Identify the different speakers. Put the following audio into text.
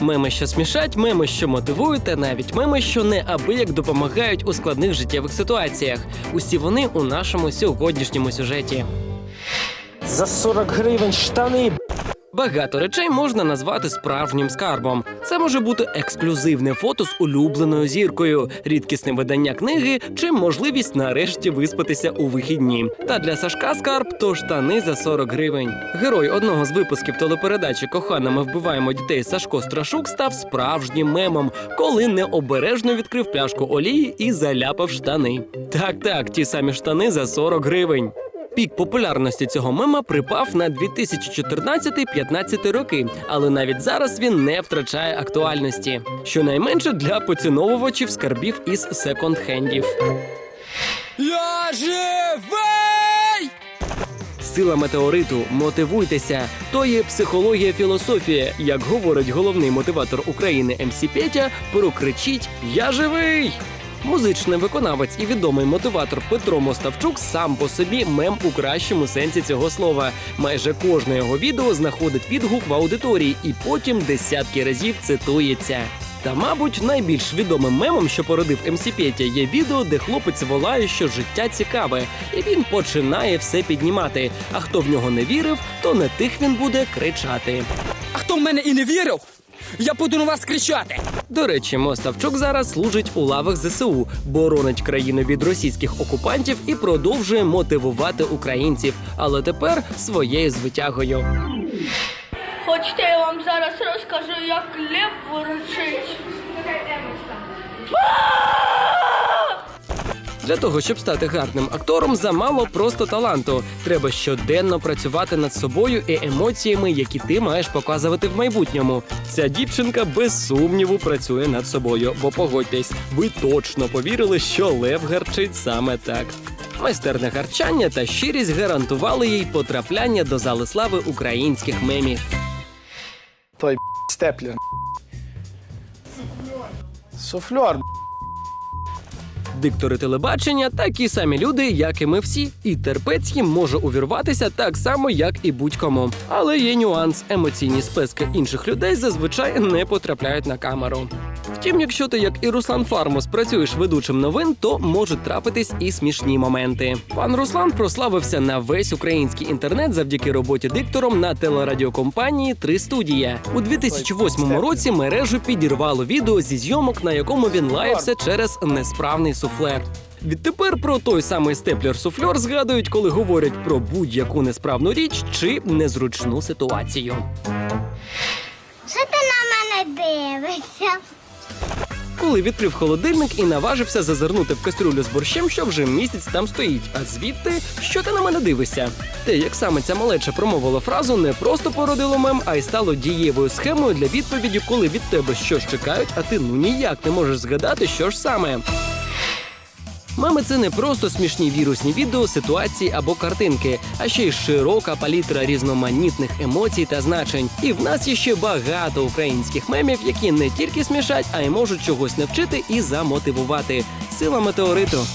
Speaker 1: Меми, що смішать, меми, що мотивують, та навіть меми, що неабияк допомагають у складних життєвих ситуаціях. Усі вони у нашому сьогоднішньому сюжеті.
Speaker 2: За 40 гривень штани.
Speaker 1: Багато речей можна назвати справжнім скарбом. Це може бути ексклюзивне фото з улюбленою зіркою, рідкісне видання книги чи можливість нарешті виспатися у вихідні. Та для Сашка скарб то штани за 40 гривень. Герой одного з випусків телепередачі Кохана, ми вбиваємо дітей Сашко Страшук став справжнім мемом, коли необережно відкрив пляшку олії і заляпав штани. Так, так, ті самі штани за 40 гривень. Пік популярності цього мема припав на 2014-15 роки, але навіть зараз він не втрачає актуальності. Щонайменше для поціновувачів скарбів із секонд-хендів.
Speaker 3: Я живий!
Speaker 1: Сила метеориту, мотивуйтеся. То є психологія філософія. Як говорить головний мотиватор України МС Петя, прокричіть Я живий! Музичний виконавець і відомий мотиватор Петро Моставчук сам по собі мем у кращому сенсі цього слова. Майже кожне його відео знаходить відгук в аудиторії і потім десятки разів цитується. Та, мабуть, найбільш відомим мемом, що породив МС Петя, є відео, де хлопець волає, що життя цікаве, і він починає все піднімати. А хто в нього не вірив, то на тих він буде кричати.
Speaker 3: А хто в мене і не вірив, я буду на вас кричати.
Speaker 1: До речі, Моставчук зараз служить у лавах ЗСУ, боронить країну від російських окупантів і продовжує мотивувати українців, але тепер своєю звитягою.
Speaker 4: Хочете, я вам зараз розкажу, як лев ворочить.
Speaker 1: Для того, щоб стати гарним актором, замало просто таланту. Треба щоденно працювати над собою і емоціями, які ти маєш показувати в майбутньому. Ця дівчинка без сумніву працює над собою, бо погодьтесь, ви точно повірили, що лев гарчить саме так. Майстерне гарчання та щирість гарантували їй потрапляння до зали слави українських мемів.
Speaker 5: Той степлер. Суфльор.
Speaker 1: Диктори телебачення такі самі люди, як і ми всі, і терпець їм може увірватися так само, як і будь-кому. Але є нюанс: емоційні списки інших людей зазвичай не потрапляють на камеру. Втім, якщо ти, як і Руслан Фармус, працюєш ведучим новин, то можуть трапитись і смішні моменти. Пан Руслан прославився на весь український інтернет завдяки роботі диктором на телерадіокомпанії Три студія у 2008 році. Мережу підірвало відео зі зйомок, на якому він лаявся через несправний суфлер. Відтепер про той самий степлер-суфльор згадують, коли говорять про будь-яку несправну річ чи незручну ситуацію.
Speaker 6: Що ти на мене дивишся?
Speaker 1: Коли відкрив холодильник і наважився зазирнути в кастрюлю з борщем, що вже місяць там стоїть. А звідти, що ти на мене дивишся? Те, як саме ця малеча промовила фразу, не просто породило мем, а й стало дієвою схемою для відповіді, коли від тебе щось чекають, а ти ну ніяк не можеш згадати, що ж саме. Меми це не просто смішні вірусні відео, ситуації або картинки, а ще й широка палітра різноманітних емоцій та значень. І в нас є ще багато українських мемів, які не тільки смішать, а й можуть чогось навчити і замотивувати. Сила метеориту.